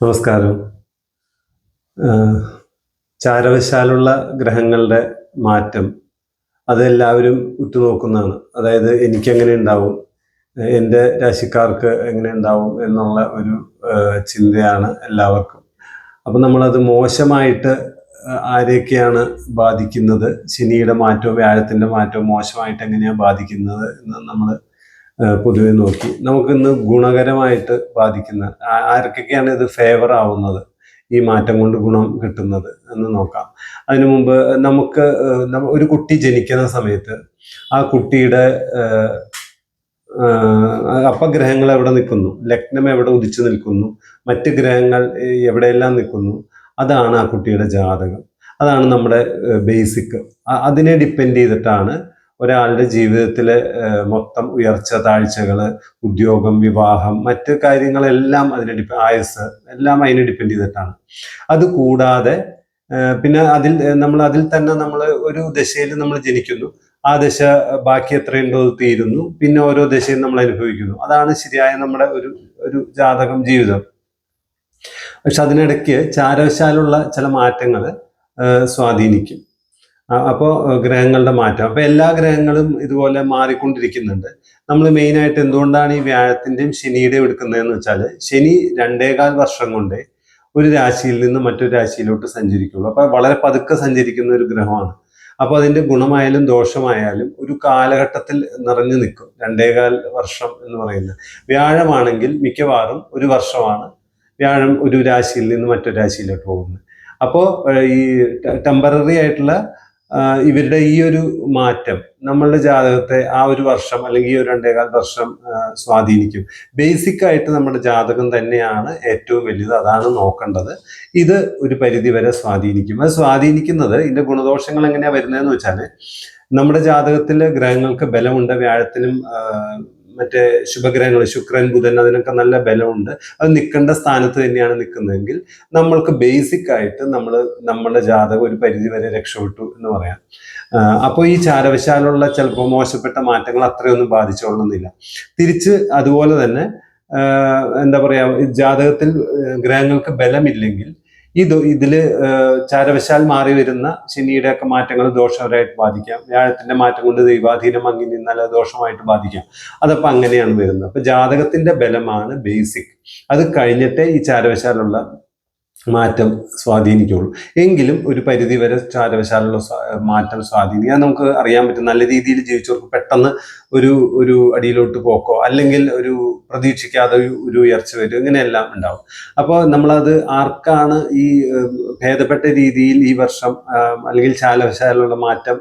നമസ്കാരം. ചാരവശാലുള്ള ഗ്രഹങ്ങളുടെ മാറ്റം അതെല്ലാവരും ഉറ്റുനോക്കുന്നതാണ്. അതായത് എനിക്കെങ്ങനെ ഉണ്ടാവും? എന്റെ രാശിക്കാർക്ക് എങ്ങനെ ഉണ്ടാവും എന്നുള്ള ഒരു ചിന്തയാണ് എല്ലാവർക്കും. അപ്പം നമ്മളത് മോശമായിട്ട് ആരെയൊക്കെയാണ് ബാധിക്കുന്നത്? ശനിയുടെ മാറ്റവും വ്യാഴത്തിന്റെ മാറ്റവും മോശമായിട്ട് എങ്ങനെയാണ് ബാധിക്കുന്നത് എന്ന് നമ്മൾ പൊതുവെ നോക്കി. നമുക്കിന്ന് ഗുണകരമായിട്ട് ബാധിക്കുന്ന ആർക്കൊക്കെയാണ് ഇത് ഫേവർ ആവുന്നത്? ഈ മാറ്റം കൊണ്ട് ഗുണം കിട്ടുന്നത് എന്ന് നോക്കാം. അതിനു മുമ്പ് നമുക്ക് ഒരു കുട്ടി ജനിക്കുന്ന സമയത്ത് ആ കുട്ടിയുടെ ഏഹ്, ആഹ്, അപ്പ ഗ്രഹങ്ങൾ എവിടെ നിൽക്കുന്നു? ലഗ്നം എവിടെ ഉദിച്ചു നിൽക്കുന്നു? മറ്റ് ഗ്രഹങ്ങൾ എവിടെയെല്ലാം നിൽക്കുന്നു? അതാണ് ആ കുട്ടിയുടെ ജാതകം. അതാണ് നമ്മുടെ ബേസിക് അതിനെ ഡിപ്പെൻഡ് ചെയ്തിട്ടാണ് ഒരാളുടെ ജീവിതത്തിലെ മൊത്തം ഉയർച്ച താഴ്ചകൾ ഉദ്യോഗം വിവാഹം മറ്റ് കാര്യങ്ങളെല്ലാം അതിനെ ഡിപെ ആയുസ് എല്ലാം അതിനെ ഡിപ്പെൻഡ് ചെയ്തിട്ടാണ്. അത് കൂടാതെ പിന്നെ അതിൽ നമ്മൾ അതിൽ തന്നെ നമ്മൾ ഒരു ദശയിൽ നമ്മൾ ജനിക്കുന്നു. ആ ദശ ബാക്കി എത്രയുണ്ടോ തീരുന്നു. പിന്നെ ഓരോ ദശയും നമ്മൾ അനുഭവിക്കുന്നു. അതാണ് ശരിയായ നമ്മുടെ ഒരു ഒരു ജാതകം ജീവിതം. പക്ഷെ അതിനിടയ്ക്ക് ചാരവശാലുള്ള ചില മാറ്റങ്ങൾ സ്വാധീനിക്കും. അപ്പോൾ ഗ്രഹങ്ങളുടെ മാറ്റം. അപ്പോൾ എല്ലാ ഗ്രഹങ്ങളും ഇതുപോലെ മാറിക്കൊണ്ടിരിക്കുന്നുണ്ട്. നമ്മൾ മെയിനായിട്ട് എന്തുകൊണ്ടാണ് ഈ വ്യാഴത്തിന്റെയും ശനിയുടെയും എടുക്കുന്നതെന്ന് വെച്ചാൽ ശനി രണ്ടേകാൽ വർഷം കൊണ്ട് ഒരു രാശിയിൽ നിന്ന് മറ്റൊരു രാശിയിലോട്ട് സഞ്ചരിക്കുള്ളൂ. അപ്പോൾ വളരെ പതുക്കെ സഞ്ചരിക്കുന്ന ഒരു ഗ്രഹമാണ്. അപ്പോൾ അതിന്റെ ഗുണമായാലും ദോഷമായാലും ഒരു കാലഘട്ടത്തിൽ നിറഞ്ഞു നിൽക്കും. രണ്ടേകാൽ വർഷം എന്ന് പറയുന്നത്. വ്യാഴമാണെങ്കിൽ മിക്കവാറും ഒരു വർഷമാണ് വ്യാഴം ഒരു രാശിയിൽ നിന്ന് മറ്റൊരു രാശിയിലോട്ട് പോകുന്നത്. അപ്പോൾ ഈ ടെമ്പററി ആയിട്ടുള്ള ഇവരുടെ ഈ ഒരു മാറ്റം നമ്മളുടെ ജാതകത്തെ ആ ഒരു വർഷം അല്ലെങ്കിൽ ഈ ഒരു രണ്ടേകാൽ വർഷം സ്വാധീനിക്കും. ബേസിക് ആയിട്ട് നമ്മുടെ ജാതകം തന്നെയാണ് ഏറ്റവും വലുത്. അതാണ് നോക്കേണ്ടത്. ഇത് ഒരു പരിധി വരെ സ്വാധീനിക്കും. അത് സ്വാധീനിക്കുന്നത് ഇതിന്റെ ഗുണദോഷങ്ങൾ എങ്ങനെയാണ് വരുന്നതെന്ന് വെച്ചാൽ നമ്മുടെ ജാതകത്തിൽ ഗ്രഹങ്ങൾക്ക് ബലമുണ്ട് വ്യാഴത്തിനും മറ്റേ ശുഭഗ്രഹങ്ങൾ ശുക്രൻ ബുധൻ അതിനൊക്കെ നല്ല ബലമുണ്ട്. അത് നിൽക്കേണ്ട സ്ഥാനത്ത് തന്നെയാണ് നിൽക്കുന്നതെങ്കിൽ നമ്മൾക്ക് ബേസിക് ആയിട്ട് നമ്മൾ നമ്മുടെ ജാതകം ഒരു പരിധി വരെ രക്ഷപ്പെട്ടു എന്ന് പറയാം. അപ്പോൾ ഈ ചാരവശാലുള്ള ചിലപ്പോൾ മോശപ്പെട്ട മാറ്റങ്ങൾ അത്രയൊന്നും ബാധിച്ചോളുന്നില്ല തിരിച്ച് അതുപോലെ തന്നെ എന്താ പറയാ ജാതകത്തിൽ ഗ്രഹങ്ങൾക്ക് ബലമില്ലെങ്കിൽ ഇത് ഇതിൽ ആഹ് ചാരവശാൽ മാറി വരുന്ന ശനിയുടെ ഒക്കെ മാറ്റങ്ങൾ ദോഷകരമായിട്ട് ബാധിക്കാം. വ്യാഴത്തിന്റെ മാറ്റം കൊണ്ട് ദൈവാധീനം അങ്ങി നിന്നാൽ അത് ദോഷമായിട്ട് ബാധിക്കാം. അതപ്പോൾ അങ്ങനെയാണ് വരുന്നത്. അപ്പൊ ജാതകത്തിന്റെ ബലമാണ് ബേസിക്. അത് കഴിഞ്ഞിട്ടേ ഈ ചാരവശാലുള്ള മാറ്റം സ്വാധീനിക്കുള്ളൂ. എങ്കിലും ഒരു പരിധി വരെ ചാരവശാലുള്ള മാറ്റം സ്വാധീനിക്കാൻ നമുക്ക് അറിയാൻ പറ്റും. നല്ല രീതിയിൽ ജീവിച്ചവർക്ക് പെട്ടെന്ന് ഒരു ഒരു അടിയിലോട്ട് പോക്കോ അല്ലെങ്കിൽ ഒരു പ്രതീക്ഷിക്കാതെ ഒരു ഉയർച്ച വരും ഇങ്ങനെയെല്ലാം ഉണ്ടാവും. അപ്പോൾ നമ്മളത് ആർക്കാണ് ഈ ഭേദപ്പെട്ട രീതിയിൽ ഈ വർഷം അല്ലെങ്കിൽ ചാലവശാലുള്ള മാറ്റം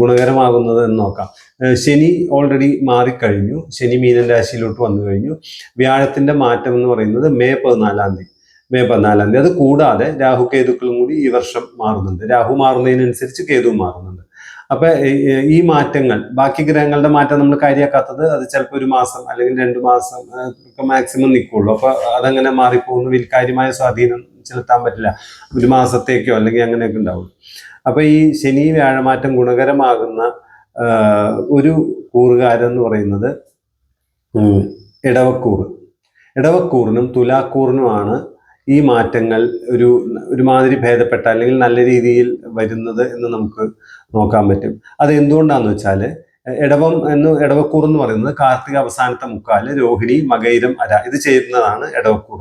ഗുണകരമാകുന്നത് എന്ന് നോക്കാം. ശനി ഓൾറെഡി മാറിക്കഴിഞ്ഞു. ശനി മീനൻ രാശിയിലോട്ട് വന്നു കഴിഞ്ഞു. വ്യാഴത്തിന്റെ മാറ്റം എന്ന് പറയുന്നത് മെയ് പതിനാലാം തീയതി. മെയ് പതിനാലാം തീയതി. അത് കൂടാതെ രാഹു കേതുക്കളും കൂടി ഈ വർഷം മാറുന്നുണ്ട്. രാഹു മാറുന്നതിനനുസരിച്ച് കേതു മാറുന്നുണ്ട്. അപ്പൊ ഈ- മാറ്റങ്ങൾ ബാക്കി ഗ്രഹങ്ങളുടെ മാറ്റം നമ്മൾ കാര്യമാക്കാത്തത് അത് ചിലപ്പോൾ ഒരു മാസം അല്ലെങ്കിൽ രണ്ട് മാസം ഒക്കെ മാക്സിമം നിൽക്കുള്ളൂ അപ്പൊ അതങ്ങനെ മാറിപ്പോകുന്ന. വിൽക്കാര്യമായ കാര്യമായ സ്വാധീനം ചെലുത്താൻ പറ്റില്ല. ഒരു മാസത്തേക്കോ അല്ലെങ്കിൽ അങ്ങനെയൊക്കെ ഉണ്ടാവും അപ്പൊ ഈ ശനി വ്യാഴമാറ്റം ഗുണകരമാകുന്ന ഒരു കൂറുകാരൻ എന്ന് പറയുന്നത് ഇടവക്കൂറ് ഇടവക്കൂറിനും തുലാക്കൂറിനുമാണ് ഈ മാറ്റങ്ങൾ ഒരു ഒരുമാതിരി ഭേദപ്പെട്ട അല്ലെങ്കിൽ നല്ല രീതിയിൽ വരുന്നത് എന്ന് നമുക്ക് നോക്കാൻ പറ്റും. അത് എന്തുകൊണ്ടാണെന്ന് വെച്ചാൽ ഇടവം എന്ന് ഇടവക്കൂർ എന്ന് പറയുന്നത് കാർത്തിക അവസാനത്തെ മുക്കാൽ രോഹിണി മകൈരം അര ഇത് ചേരുന്നതാണ് ഇടവക്കൂർ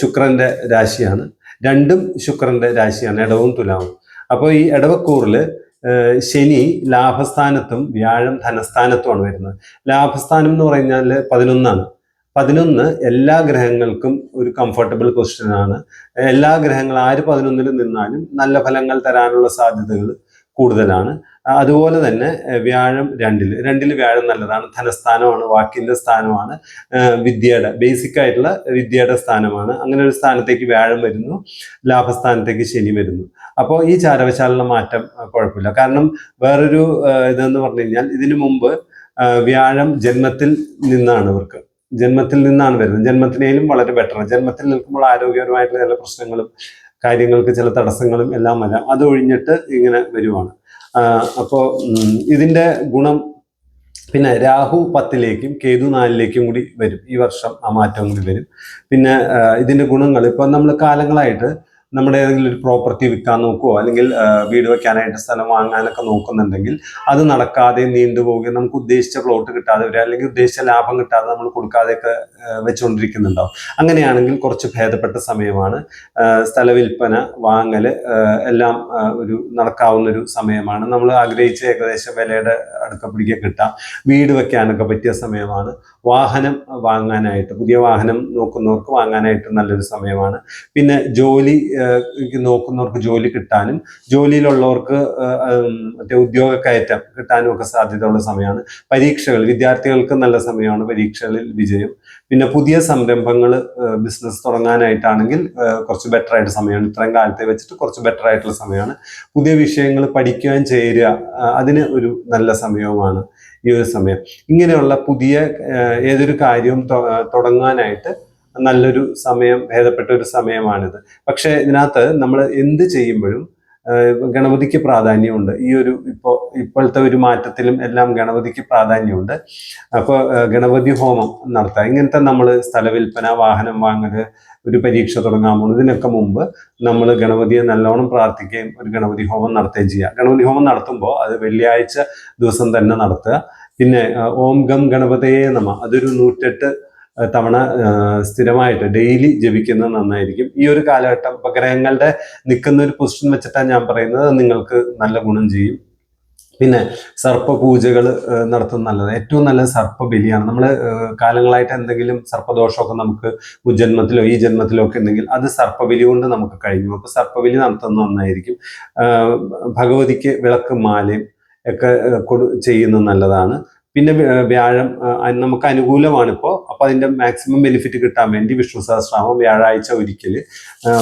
ശുക്രന്റെ രാശിയാണ്. രണ്ടും ശുക്രന്റെ രാശിയാണ് ഇടവും തുലാവും. അപ്പോൾ ഈ ഇടവക്കൂറിൽ ശനി ലാഭസ്ഥാനത്തും വ്യാഴം ധനസ്ഥാനത്തുമാണ് വരുന്നത്. ലാഭസ്ഥാനം എന്ന് പറഞ്ഞാൽ പതിനൊന്നാണ്. പതിനൊന്ന് എല്ലാ ഗ്രഹങ്ങൾക്കും ഒരു കംഫർട്ടബിൾ പൊസിഷൻ ആണ്. എല്ലാ ഗ്രഹങ്ങൾ ആര് പതിനൊന്നിൽ നിന്നാലും നല്ല ഫലങ്ങൾ തരാനുള്ള സാധ്യതകൾ കൂടുതലാണ്. അതുപോലെ തന്നെ വ്യാഴം രണ്ടിൽ രണ്ടിൽ വ്യാഴം നല്ലതാണ്. ധനസ്ഥാനമാണ് വാക്കിന്റെ സ്ഥാനമാണ്. വിദ്യയുടെ ബേസിക് ആയിട്ടുള്ള വിദ്യയുടെ സ്ഥാനമാണ്. അങ്ങനെ ഒരു സ്ഥാനത്തേക്ക് വ്യാഴം വരുന്നു ലാഭസ്ഥാനത്തേക്ക് ശനി വരുന്നു. അപ്പോൾ ഈ ചാരവശാലുള്ള മാറ്റം കുഴപ്പമില്ല. കാരണം വേറൊരു ഇതെന്ന് പറഞ്ഞു കഴിഞ്ഞാൽ ഇതിനു മുമ്പ് വ്യാഴം ജന്മത്തിൽ നിന്നാണ് ഇവർക്ക്. ജന്മത്തിൽ നിന്നാണ് വരുന്നത്. ജന്മത്തിനേലും വളരെ ബെറ്റർ ജന്മത്തിൽ നിൽക്കുമ്പോൾ ആരോഗ്യപരമായിട്ടുള്ള ചില പ്രശ്നങ്ങളും കാര്യങ്ങൾക്ക് ചില തടസ്സങ്ങളും എല്ലാം വരാം. അത് ഒഴിഞ്ഞിട്ട് ഇങ്ങനെ വരുവാണ്. അപ്പോൾ ഇതിന്റെ ഗുണം പിന്നെ രാഹു പത്തിലേക്കും കേതു നാലിലേക്കും കൂടി വരും. ഈ വർഷം ആ മാറ്റം കൂടി വരും. പിന്നെ ഇതിന്റെ ഗുണങ്ങൾ ഇപ്പം നമ്മൾ കാലങ്ങളായിട്ട് നമ്മുടെ ഏതെങ്കിലും ഒരു പ്രോപ്പർട്ടി വിൽക്കാൻ നോക്കുവോ? അല്ലെങ്കിൽ വീട് വെക്കാനായിട്ട് സ്ഥലം വാങ്ങാനൊക്കെ നോക്കുന്നുണ്ടെങ്കിൽ അത് നടക്കാതെ നീണ്ടുപോവുകയും നമുക്ക് ഉദ്ദേശിച്ച പ്ലോട്ട് കിട്ടാതെ വരിക അല്ലെങ്കിൽ ഉദ്ദേശിച്ച ലാഭം കിട്ടാതെ നമ്മൾ കൊടുക്കാതെയൊക്കെ വെച്ചുകൊണ്ടിരിക്കുന്നുണ്ടാവും അങ്ങനെയാണെങ്കിൽ കുറച്ച് ഭേദപ്പെട്ട സമയമാണ് സ്ഥലവിൽപ്പന വാങ്ങൽ എല്ലാം ഒരു നടക്കാവുന്ന ഒരു സമയമാണ്. നമ്മൾ ആഗ്രഹിച്ച ഏകദേശം വിലയുടെ അടുക്കപ്പിടിക്കുക കിട്ടാം. വീട് വെക്കാനൊക്കെ പറ്റിയ സമയമാണ്. വാഹനം വാങ്ങാനായിട്ട് പുതിയ വാഹനം നോക്കുന്നവർക്ക് വാങ്ങാനായിട്ട് നല്ലൊരു സമയമാണ്. പിന്നെ ജോലി നോക്കുന്നവർക്ക് ജോലി കിട്ടാനും ജോലിയിലുള്ളവർക്ക് മറ്റേ ഉദ്യോഗ കയറ്റം കിട്ടാനും ഒക്കെ സാധ്യതയുള്ള സമയമാണ്. പരീക്ഷകൾ വിദ്യാർത്ഥികൾക്ക് നല്ല സമയമാണ് പരീക്ഷകളിൽ വിജയം. പിന്നെ പുതിയ സംരംഭങ്ങൾ ബിസിനസ് തുടങ്ങാനായിട്ടാണെങ്കിൽ കുറച്ച് ബെറ്റർ ആയിട്ട് സമയമാണ്. ഇത്രയും കാലത്തെ വെച്ചിട്ട് കുറച്ച് ബെറ്റർ ആയിട്ടുള്ള സമയമാണ്. പുതിയ വിഷയങ്ങൾ പഠിക്കുവാൻ ചേരുക അതിന് ഒരു നല്ല സമയവുമാണ്. ഈ ഒരു സമയം ഇങ്ങനെയുള്ള പുതിയ ഏതൊരു കാര്യവും തുടങ്ങാനായിട്ട് നല്ലൊരു സമയം ഭേദപ്പെട്ട ഒരു സമയമാണിത്. പക്ഷെ ഇതിനകത്ത് നമ്മൾ എന്ത് ചെയ്യുമ്പോഴും ഗണപതിക്ക് പ്രാധാന്യമുണ്ട്. ഈ ഒരു ഇപ്പോൾ ഇപ്പോഴത്തെ ഒരു മാറ്റത്തിലും എല്ലാം ഗണപതിക്ക് പ്രാധാന്യമുണ്ട്. അപ്പോൾ ഗണപതി ഹോമം നടത്തുക ഇങ്ങനത്തെ നമ്മൾ സ്ഥലവിൽപ്പന വാഹനം വാങ്ങൽ ഒരു പരീക്ഷ തുടങ്ങാൻ പോകുന്നത് ഇതിനൊക്കെ മുമ്പ് നമ്മൾ ഗണപതിയെ നല്ലോണം പ്രാർത്ഥിക്കുകയും ഒരു ഗണപതി ഹോമം നടത്തുകയും ചെയ്യുക ഗണപതി ഹോമം നടത്തുമ്പോൾ അത് വെള്ളിയാഴ്ച ദിവസം തന്നെ നടത്തുക. പിന്നെ ഓം ഗം ഗണപതയെ നമ. അതൊരു നൂറ്റെട്ട് തവണ സ്ഥിരമായിട്ട് ഡെയിലി ജപിക്കുന്നത് നന്നായിരിക്കും. ഈ ഒരു കാലഘട്ടം ഉപഗ്രഹങ്ങളുടെ നിൽക്കുന്ന ഒരു പൊസിഷൻ വെച്ചിട്ടാണ് ഞാൻ പറയുന്നത്. നിങ്ങൾക്ക് നല്ല ഗുണം ചെയ്യും. പിന്നെ സർപ്പ പൂജകൾ നടത്തുന്നത് നല്ലത്. ഏറ്റവും നല്ല സർപ്പ ബലിയാണ് നമ്മൾ കാലങ്ങളായിട്ട് എന്തെങ്കിലും സർപ്പദോഷമൊക്കെ നമുക്ക് മുജ്ജന്മത്തിലോ ഈ ജന്മത്തിലോ ഒക്കെ ഉണ്ടെങ്കിൽ അത് സർപ്പബലി കൊണ്ട് നമുക്ക് കഴിഞ്ഞു. അപ്പൊ സർപ്പബലി നടത്തുന്നത് നന്നായിരിക്കും. ഭഗവതിക്ക് വിളക്ക് മാലയും ഒക്കെ കൊടു ചെയ്യുന്നത് നല്ലതാണ്. പിന്നെ വ്യാഴം നമുക്ക് അനുകൂലമാണ് ഇപ്പോൾ അപ്പോൾ അതിന്റെ മാക്സിമം ബെനിഫിറ്റ് കിട്ടാൻ വേണ്ടി വിഷ്ണു സഹസ്രാമം വ്യാഴാഴ്ച ഒരിക്കൽ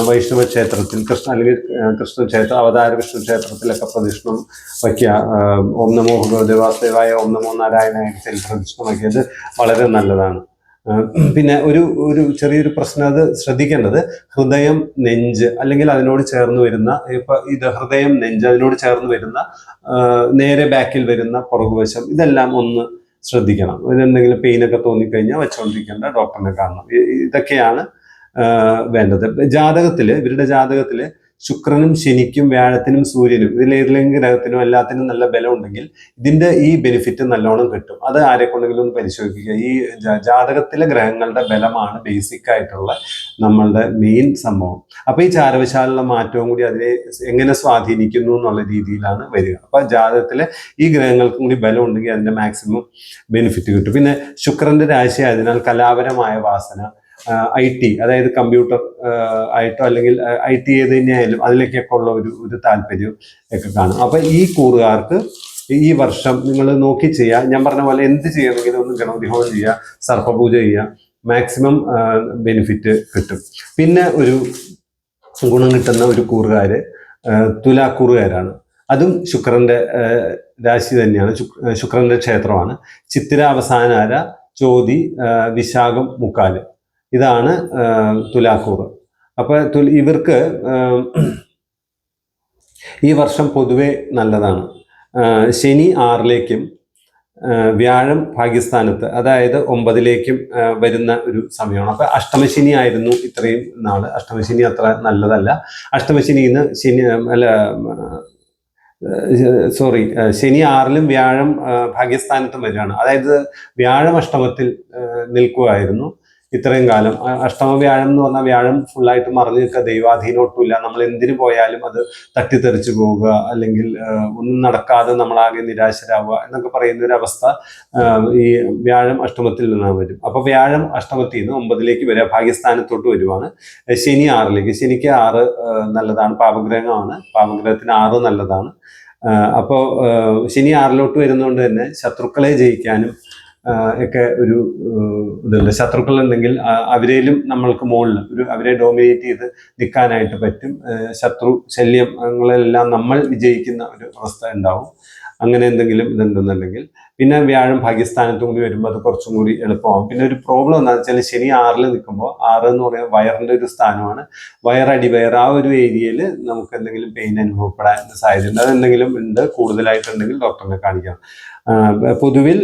വൈഷ്ണവ ക്ഷേത്രത്തിൽ കൃഷ്ണ അല്ലെങ്കിൽ കൃഷ്ണ ക്ഷേത്ര അവതാര വിഷ്ണു ക്ഷേത്രത്തിലൊക്കെ പ്രദക്ഷിണം വയ്ക്കുക. ഓം നമോ ഭഗവതി വാസുദേവായ ഓം നമോ നാരായണ ചരിത്ര പ്രദക്ഷിണം വയ്ക്കിയത് വളരെ നല്ലതാണ്. പിന്നെ ഒരു ഒരു ചെറിയൊരു പ്രശ്നം അത് ശ്രദ്ധിക്കേണ്ടത് ഹൃദയം നെഞ്ച് അല്ലെങ്കിൽ അതിനോട് ചേർന്ന് വരുന്ന ഇപ്പൊ ഇത് ഹൃദയം നെഞ്ച് അതിനോട് ചേർന്ന് വരുന്ന നേരെ ബാക്കിൽ വരുന്ന പുറകുവശം ഇതെല്ലാം ഒന്ന് ശ്രദ്ധിക്കണം. എന്തെങ്കിലും പെയിനൊക്കെ തോന്നിക്കഴിഞ്ഞാൽ വെച്ചുകൊണ്ടിരിക്കേണ്ട ഡോക്ടറിനെ കാണണം. ഇതൊക്കെയാണ് വേണ്ടത്. ജാതകത്തിൽ ഇവരുടെ ജാതകത്തിൽ ശുക്രനും ശനിക്കും വ്യാഴത്തിനും സൂര്യനും ഇതിൽ ഇതിലേതെങ്കിലും ഗ്രഹത്തിനും എല്ലാത്തിനും നല്ല ബലം ഉണ്ടെങ്കിൽ ഇതിന്റെ ഈ ബെനിഫിറ്റ് നല്ലോണം കിട്ടും. അത് ആരെ കൊണ്ടെങ്കിലും ഒന്ന് പരിശോധിക്കുക. ഈ ജാതകത്തിലെ ഗ്രഹങ്ങളുടെ ബലമാണ് ബേസിക് ആയിട്ടുള്ള നമ്മളുടെ മെയിൻ സംഭവം. അപ്പൊ ഈ ചാരവശാലുള്ള മാറ്റവും കൂടി അതിനെ എങ്ങനെ സ്വാധീനിക്കുന്നു എന്നുള്ള രീതിയിലാണ് വരിക. അപ്പൊ ജാതകത്തിലെ ഈ ഗ്രഹങ്ങൾക്കും കൂടി ബലം ഉണ്ടെങ്കിൽ അതിന്റെ മാക്സിമം ബെനിഫിറ്റ് കിട്ടും. പിന്നെ ശുക്രന്റെ രാശി ആയതിനാൽ കലാപരമായ വാസന ഐ ടി അതായത് കമ്പ്യൂട്ടർ ആയിട്ടോ അല്ലെങ്കിൽ ഐ ടി ഏത് തന്നെയായാലും അതിലേക്കൊക്കെ ഉള്ള ഒരു ഒരു താല്പര്യം ഒക്കെ കാണും. അപ്പൊ ഈ കൂറുകാർക്ക് ഈ വർഷം നിങ്ങൾ നോക്കി ചെയ്യുക ഞാൻ പറഞ്ഞ പോലെ എന്ത് ചെയ്യണമെങ്കിലും ഒന്ന് ഗണപതി ഹോമം ചെയ്യുക സർപ്പപൂജ ചെയ്യുക മാക്സിമം ബെനിഫിറ്റ് കിട്ടും. പിന്നെ ഒരു ഗുണം കിട്ടുന്ന ഒരു കൂറുകാര് ആ, തുലാക്കൂറുകാരാണ്. അതും ശുക്രന്റെ രാശി തന്നെയാണ്. ശുക്രന്റെ ക്ഷേത്രമാണ്. ചിത്തിര അവസാനാര ചോതി വിശാഖം മുക്കാൽ. ഇതാണ് തുലാക്കൂർ തുലാക്കൂറ് അപ്പൊ തു- ഇവർക്ക് ഈ വർഷം പൊതുവെ നല്ലതാണ്. ശനി ആറിലേക്കും വ്യാഴം പാകിസ്ഥാനത്ത് അതായത് ഒമ്പതിലേക്കും വരുന്ന ഒരു സമയമാണ്. അപ്പോൾ അഷ്ടമശനി ആയിരുന്നു ഇത്രയും നാൾ അഷ്ടമശനി അത്ര നല്ലതല്ല. അഷ്ടമശനി ഇന്ന് ശനി അല്ല സോറി ശനി ആറിലും വ്യാഴം പാകിസ്ഥാനത്തും വരികയാണ്. അതായത് വ്യാഴം അഷ്ടമത്തിൽ നിൽക്കുകയായിരുന്നു ഇത്രയും കാലം. അഷ്ടമ വ്യാഴം എന്ന് പറഞ്ഞാൽ വ്യാഴം ഫുള്ളായിട്ട് മറിഞ്ഞു നിൽക്കുക ദൈവാധീനമൊട്ടുമില്ല. നമ്മൾ എന്തിനു പോയാലും അത് തട്ടിത്തെറിച്ചു പോവുക അല്ലെങ്കിൽ ഒന്നും നടക്കാതെ നമ്മളാകെ നിരാശരാവുക എന്നൊക്കെ പറയുന്ന ഒരു അവസ്ഥ ഈ വ്യാഴം അഷ്ടമത്തിൽ നിന്നാണ് വരും. അപ്പൊ വ്യാഴം അഷ്ടമത്തിൽ നിന്ന് ഒമ്പതിലേക്ക് വരിക. ഭാഗ്യസ്ഥാനത്തോട്ട് വരുവാണ്. ശനി ആറിലേക്ക്. ശനിക്ക് ആറ് നല്ലതാണ്. പാപഗ്രഹമാണ്. പാപഗ്രഹത്തിന് ആറ് നല്ലതാണ്. അപ്പോൾ ശനി ആറിലോട്ട് വരുന്നതുകൊണ്ട് തന്നെ ശത്രുക്കളെ ജയിക്കാനും ഒക്കെ ഒരു ഇതുണ്ട്. ശത്രുക്കൾ ഉണ്ടെങ്കിൽ അവരേലും നമ്മൾക്ക് മുകളിൽ ഒരു അവരെ ഡോമിനേറ്റ് ചെയ്ത് നിൽക്കാനായിട്ട് പറ്റും. ശത്രു ശല്യങ്ങളെല്ലാം നമ്മൾ വിജയിക്കുന്ന ഒരു അവസ്ഥ ഉണ്ടാവും. അങ്ങനെ എന്തെങ്കിലും ഇതുണ്ടെന്നുണ്ടെങ്കിൽ. പിന്നെ വ്യാഴം ഭാഗ്യസ്ഥാനത്തും കൂടി വരുമ്പോൾ അത് കുറച്ചും കൂടി എളുപ്പമാകും പിന്നെ ഒരു പ്രോബ്ലം എന്താണെന്ന് വെച്ചാൽ ശനി ആറിൽ നിൽക്കുമ്പോൾ ആറ് എന്ന് പറയുന്നത് വയറിന്റെ ഒരു സ്ഥാനമാണ്. വയർ ആ ഒരു ഏരിയയിൽ നമുക്ക് എന്തെങ്കിലും പെയിൻ അനുഭവപ്പെടാൻ സാധ്യതയുണ്ട്. അതെന്തെങ്കിലും ഉണ്ട് കൂടുതലായിട്ടുണ്ടെങ്കിൽ ഡോക്ടറിനെ കാണിക്കണം. പൊതുവിൽ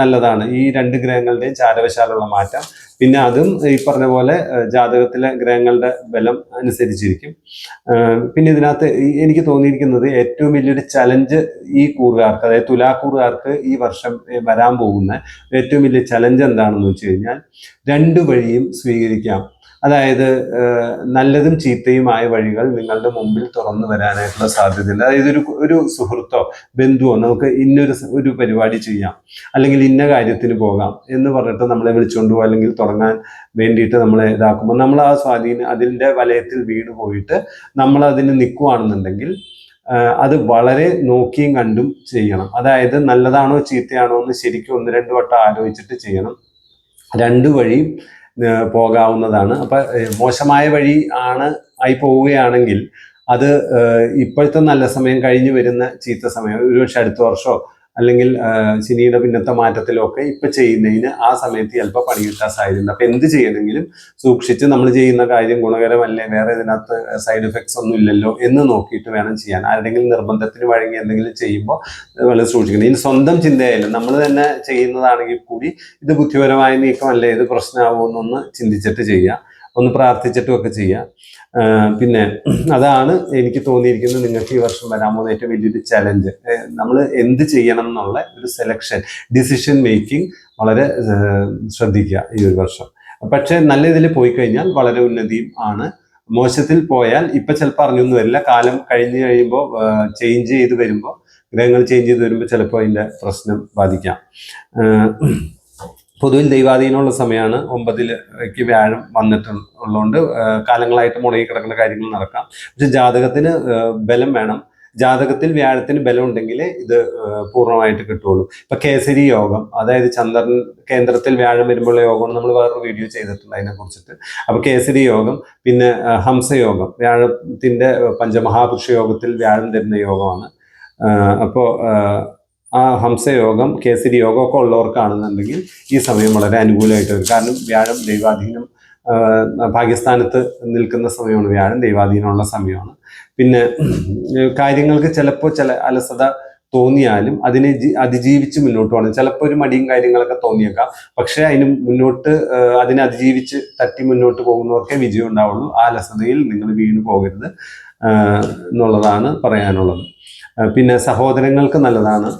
നല്ലതാണ്. ഈ രണ്ട് ഗ്രഹങ്ങളുടെയും ചാരവശാലുള്ള മാറ്റം. പിന്നെ അതും ഈ പറഞ്ഞ പോലെ ജാതകത്തിലെ ഗ്രഹങ്ങളുടെ ബലം അനുസരിച്ചിരിക്കും. പിന്നെ ഇതിനകത്ത് എനിക്ക് തോന്നിയിരിക്കുന്നത് ഏറ്റവും വലിയൊരു ചലഞ്ച് ഈ കൂറുകാർക്ക് അതായത് തുലാക്കൂറുകാർക്ക് ഈ വർഷം വരാൻ പോകുന്ന ഏറ്റവും വലിയ ചലഞ്ച് എന്താണെന്ന് വെച്ച് കഴിഞ്ഞാൽ രണ്ട് വഴിയും സ്വീകരിക്കാം. അതായത് നല്ലതും ചീത്തയുമായ വഴികൾ നിങ്ങളുടെ മുമ്പിൽ തുറന്നു വരാനായിട്ടുള്ള സാധ്യതയില്ല. അതായത് ഒരു ഒരു സുഹൃത്തോ ബന്ധുവോ നമുക്ക് ഇന്നൊരു ഒരു പരിപാടി ചെയ്യാം. അല്ലെങ്കിൽ ഇന്ന കാര്യത്തിന് പോകാം എന്ന് പറഞ്ഞിട്ട് നമ്മളെ വിളിച്ചുകൊണ്ട് പോകാം അല്ലെങ്കിൽ തുടങ്ങാൻ വേണ്ടിയിട്ട് നമ്മളെ ഇതാക്കുമ്പോൾ നമ്മൾ ആ സ്വാധീനം അതിന്റെ വലയത്തിൽ വീണ് പോയിട്ട് നമ്മൾ അതിന് നിൽക്കുകയാണെന്നുണ്ടെങ്കിൽ അത് വളരെ നോക്കിയും കണ്ടും ചെയ്യണം. അതായത് നല്ലതാണോ ചീത്തയാണോ എന്ന് ശരിക്കും ഒന്ന് രണ്ട് വട്ടം ആലോചിച്ചിട്ട് ചെയ്യണം. രണ്ട് വഴിയും പോകാവുന്നതാണ്. അപ്പൊ മോശമായ വഴി ആണ് ആയി പോവുകയാണെങ്കിൽ അത് ഇപ്പോഴത്തെ നല്ല സമയം കഴിഞ്ഞു വരുന്ന ചീത്ത സമയം ഒരുപക്ഷെ അടുത്ത വർഷമോ അല്ലെങ്കിൽ ശനിയുടെ പിന്നത്തെ മാറ്റത്തിലോ ഒക്കെ ഇപ്പൊ ചെയ്യുന്നതിന് ആ സമയത്ത് ചിലപ്പോൾ പണി കിട്ടാൻ സാധ്യതയുണ്ട് അപ്പൊ എന്ത് ചെയ്യണമെങ്കിലും സൂക്ഷിച്ച് നമ്മൾ ചെയ്യുന്ന കാര്യം ഗുണകരമല്ലേ? വേറെ ഇതിനകത്ത് സൈഡ് എഫക്ട്സ് ഒന്നും ഇല്ലല്ലോ എന്ന് നോക്കിയിട്ട് വേണം ചെയ്യാൻ. ആരുടെങ്കിലും നിർബന്ധത്തിന് വഴങ്ങി എന്തെങ്കിലും ചെയ്യുമ്പോൾ വളരെ സൂക്ഷിക്കണം. ഇനി സ്വന്തം ചിന്തയായാലും നമ്മൾ തന്നെ ചെയ്യുന്നതാണെങ്കിൽ കൂടി ഇത് ബുദ്ധിപരമായ നീക്കമല്ലേ? ഇത് പ്രശ്നമാവുമെന്നൊന്ന് ചിന്തിച്ചിട്ട് ചെയ്യുക ഒന്ന് പ്രാർത്ഥിച്ചിട്ടും ഒക്കെ ചെയ്യുക പിന്നെ അതാണ് എനിക്ക് തോന്നിയിരിക്കുന്നത് നിങ്ങൾക്ക് ഈ വർഷം വരാൻ പോകുന്ന ഏറ്റവും വലിയൊരു ചലഞ്ച് നമ്മൾ എന്ത് ചെയ്യണം എന്നുള്ള ഒരു സെലക്ഷൻ ഡിസിഷൻ മേക്കിംഗ് വളരെ ശ്രദ്ധിക്കുക ഈ ഒരു വർഷം. പക്ഷെ നല്ല ഇതിൽ പോയി കഴിഞ്ഞാൽ വളരെ ഉന്നതിയും ആണ്. മോശത്തിൽ പോയാൽ ഇപ്പൊ ചിലപ്പോൾ അറിഞ്ഞൊന്നും വരില്ല. കാലം കഴിഞ്ഞ് കഴിയുമ്പോൾ ചേഞ്ച് ചെയ്ത് വരുമ്പോൾ ഗ്രഹങ്ങൾ ചേഞ്ച് ചെയ്ത് വരുമ്പോൾ ചിലപ്പോൾ അതിന്റെ പ്രശ്നം ബാധിക്കാം. പൊതുവിൽ ദൈവാധീനമുള്ള സമയമാണ് ഒമ്പതിലേക്ക് വ്യാഴം വന്നിട്ടുള്ളതുകൊണ്ട് കാലങ്ങളായിട്ട് മുടങ്ങി കിടക്കുന്ന കാര്യങ്ങൾ നടക്കാം. പക്ഷെ ജാതകത്തിന് ബലം വേണം. ജാതകത്തിൽ വ്യാഴത്തിന് ബലം ഉണ്ടെങ്കിൽ ഇത് പൂർണമായിട്ട് കിട്ടുള്ളൂ ഇപ്പൊ കേസരി യോഗം അതായത് ചന്ദ്രൻ കേന്ദ്രത്തിൽ വ്യാഴം വരുമ്പോഴുള്ള യോഗമാണ് നമ്മൾ വേറൊരു വീഡിയോ ചെയ്തിട്ടുണ്ട് അതിനെ കുറിച്ചിട്ട്. അപ്പൊ കേസരി യോഗം പിന്നെ ഹംസയോഗം വ്യാഴത്തിന്റെ പഞ്ചമഹാപുരുഷ യോഗത്തിൽ വ്യാഴം തരുന്ന യോഗമാണ്. അപ്പോൾ ആ ഹംസയോഗം കേസരി യോഗം ഒക്കെ ഉള്ളവർക്കാണെന്നുണ്ടെങ്കിൽ ഈ സമയം വളരെ അനുകൂലമായിട്ട് വരും. കാരണം വ്യാഴം ദൈവാധീനം പാകിസ്ഥാനത്ത് നിൽക്കുന്ന സമയമാണ്. വ്യാഴം ദൈവാധീനമുള്ള സമയമാണ്. പിന്നെ കാര്യങ്ങൾക്ക് ചിലപ്പോൾ ചില അലസത തോന്നിയാലും അതിനെ അതിജീവിച്ച് മുന്നോട്ട് പോകണം. ചിലപ്പോൾ ഒരു മടിയും കാര്യങ്ങളൊക്കെ തോന്നിയേക്കാം. പക്ഷേ അതിന് മുന്നോട്ട് അതിനെ അതിജീവിച്ച് തട്ടി മുന്നോട്ട് പോകുന്നവർക്കേ വിജയം ഉണ്ടാവുള്ളൂ ആ അലസതയിൽ നിങ്ങൾ വീണു പോകരുത് എന്നുള്ളതാണ് പറയാനുള്ളത്. പിന്നെ സഹോദരങ്ങൾക്ക് നല്ലതാണ്.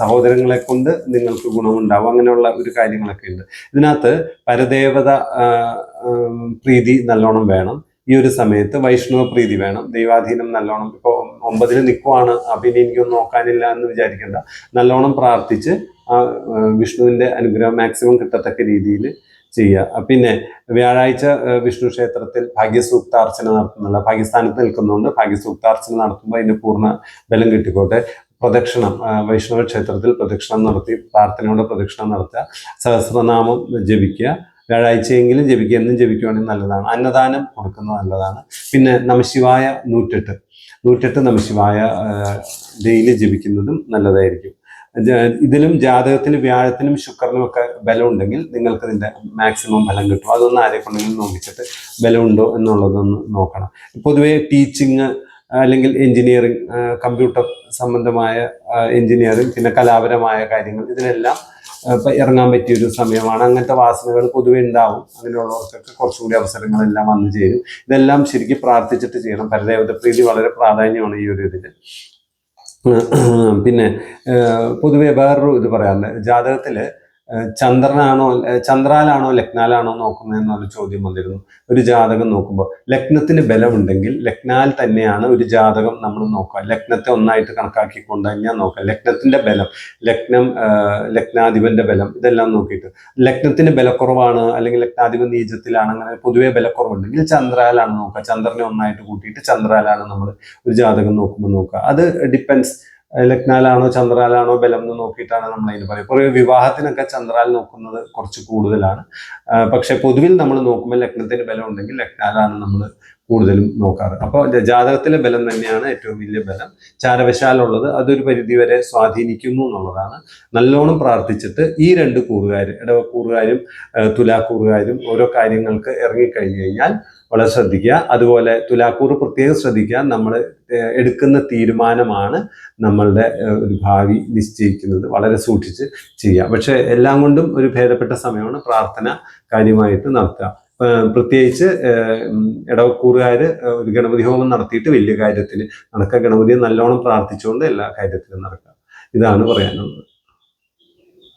സഹോദരങ്ങളെ കൊണ്ട് നിങ്ങൾക്ക് ഗുണമുണ്ടാവും. അങ്ങനെയുള്ള ഒരു കാര്യങ്ങളൊക്കെ ഉണ്ട്. ഇതിനകത്ത് പരദേവത പ്രീതി നല്ലോണം വേണം. ഈ ഒരു സമയത്ത് വൈഷ്ണവ പ്രീതി വേണം. ദൈവാധീനം നല്ലോണം ഇപ്പോൾ ഒമ്പതിൽ നിൽക്കുവാണ് ഇനി എനിക്കൊന്നും നോക്കാനില്ല എന്ന് വിചാരിക്കേണ്ട. നല്ലോണം പ്രാർത്ഥിച്ച് ആ വിഷ്ണുവിന്റെ അനുഗ്രഹം മാക്സിമം കിട്ടത്തക്ക രീതിയിൽ ചെയ്യുക. പിന്നെ വ്യാഴാഴ്ച വിഷ്ണു ക്ഷേത്രത്തിൽ ഭാഗ്യസൂക്താർച്ചന നടത്തുന്നില്ല ഭാഗ്യസ്ഥാനത്ത് നിൽക്കുന്നതുകൊണ്ട് ഭാഗ്യസൂക്താർച്ചന നടത്തുമ്പോൾ അതിന്റെ പൂർണ ബലം കിട്ടിക്കോട്ടെ. പ്രദക്ഷിണം വൈഷ്ണവ ക്ഷേത്രത്തിൽ പ്രദക്ഷിണം നടത്തി പ്രാർത്ഥനയോടെ പ്രദക്ഷിണം നടത്തുക. സഹസ്രനാമം ജപിക്കുക. വ്യാഴാഴ്ചയെങ്കിലും ജപിക്കുക. എന്നും ജപിക്കുകയാണെങ്കിൽ നല്ലതാണ്. അന്നദാനം കൊടുക്കുന്നത് നല്ലതാണ്. പിന്നെ നമശിവായ നൂറ്റെട്ട്. നൂറ്റെട്ട് നമശിവായ ഡെയിലി ജപിക്കുന്നതും നല്ലതായിരിക്കും. ഇതിലും ജാതകത്തിന് വ്യാഴത്തിനും ശുക്രനും ഒക്കെ ബലം ഉണ്ടെങ്കിൽ നിങ്ങൾക്ക് ഇതിന്റെ മാക്സിമം ഫലം കിട്ടും. അതൊന്ന് ആരെ കൊണ്ടെങ്കിലും നോക്കിച്ചിട്ട് ബലമുണ്ടോ എന്നുള്ളതൊന്ന് നോക്കണം. പൊതുവേ ടീച്ചിങ് അല്ലെങ്കിൽ എഞ്ചിനീയറിംഗ് കമ്പ്യൂട്ടർ സംബന്ധമായ എഞ്ചിനീയറിംഗ് പിന്നെ കലാപരമായ കാര്യങ്ങൾ ഇതിനെല്ലാം ഇപ്പം ഇറങ്ങാൻ പറ്റിയ ഒരു സമയമാണ്. അങ്ങനത്തെ വാസനകൾ പൊതുവെ ഉണ്ടാവും. അങ്ങനെയുള്ളവർക്കൊക്കെ കുറച്ചും കൂടി അവസരങ്ങളെല്ലാം വന്നു ചേരും. ഇതെല്ലാം ശരിക്കും പ്രാർത്ഥിച്ചിട്ട് ചെയ്യണം. പരദേവത പ്രീതി വളരെ പ്രാധാന്യമാണ് ഈ ഒരു ഇതിന് പിന്നെ പൊതുവെ വേറൊരു ഇത് പറയാറുണ്ട് ജാതകത്തിൽ ചന്ദ്രനാണോ ചന്ദ്രാലാണോ ലഗ്നാലാണോ നോക്കുന്നതെന്നൊരു ചോദ്യം വന്നിരുന്നു. ഒരു ജാതകം നോക്കുമ്പോൾ ലഗ്നത്തിന് ബലമുണ്ടെങ്കിൽ ലഗ്നാൽ തന്നെയാണ് ഒരു ജാതകം നമ്മൾ നോക്കുക. ലഗ്നത്തെ ഒന്നായിട്ട് കണക്കാക്കിക്കൊണ്ട് തന്നെയാണ് നോക്കുക. ലഗ്നത്തിന്റെ ബലം ലഗ്നം ലഗ്നാധിപന്റെ ബലം ഇതെല്ലാം നോക്കിയിട്ട്. ലഗ്നത്തിന് ബലക്കുറവാണ് അല്ലെങ്കിൽ ലഗ്നാധിപൻ നീചത്തിലാണ് അങ്ങനെ പൊതുവെ ബലക്കുറവുണ്ടെങ്കിൽ ചന്ദ്രാലാണ് നോക്കുക. ചന്ദ്രനെ ഒന്നായിട്ട് കൂട്ടിയിട്ട് ചന്ദ്രാലാണ് നമ്മൾ ഒരു ജാതകം നോക്കുമ്പോൾ നോക്കുക. അത് ഡിപ്പെൻസ് ലഗ്നാലാണോ ചന്ദ്രാലാണോ ബലം എന്ന് നോക്കിയിട്ടാണ് നമ്മൾ അതിന് പറയുക. കുറേ വിവാഹത്തിനൊക്കെ ചന്ദ്രാൽ നോക്കുന്നത് കുറച്ച് കൂടുതലാണ്. പക്ഷെ പൊതുവിൽ നമ്മൾ നോക്കുമ്പോൾ ലഗ്നത്തിന് ബലം ഉണ്ടെങ്കിൽ ലഗ്നാലാണ് നമ്മൾ കൂടുതലും നോക്കാറ്. അപ്പോൾ ജാതകത്തിലെ ബലം തന്നെയാണ് ഏറ്റവും വലിയ ബലം. ചാരവശാലുള്ളത് അതൊരു പരിധിവരെ സ്വാധീനിക്കുന്നു എന്നുള്ളതാണ്. നല്ലോണം പ്രാർത്ഥിച്ചിട്ട് ഈ രണ്ട് കൂറുകാർ ഇടവക്കൂറുകാരും തുലാക്കൂറുകാരും ഓരോ കാര്യങ്ങൾക്ക് ഇറങ്ങിക്കഴിഞ്ഞു കഴിഞ്ഞാൽ വളരെ ശ്രദ്ധിക്കുക. അതുപോലെ തുലാക്കൂറ് പ്രത്യേകം ശ്രദ്ധിക്കുക. നമ്മൾ എടുക്കുന്ന തീരുമാനമാണ് നമ്മളുടെ ഒരു ഭാവി നിശ്ചയിക്കുന്നത്. വളരെ സൂക്ഷിച്ച് ചെയ്യുക. പക്ഷേ എല്ലാം കൊണ്ടും ഒരു ഭേദപ്പെട്ട സമയമാണ് പ്രാർത്ഥന കാര്യമായിട്ട് നടത്തുക. പ്രത്യേകിച്ച് ഇടവക്കൂറുകാർ ഒരു ഗണപതി ഹോമം നടത്തിയിട്ട് വലിയ കാര്യത്തിൽ നടക്കുക. ഗണപതിയെ നല്ലോണം പ്രാർത്ഥിച്ചുകൊണ്ട് എല്ലാ കാര്യത്തിലും നടക്കുക. ഇതാണ് പറയാനുള്ളത്.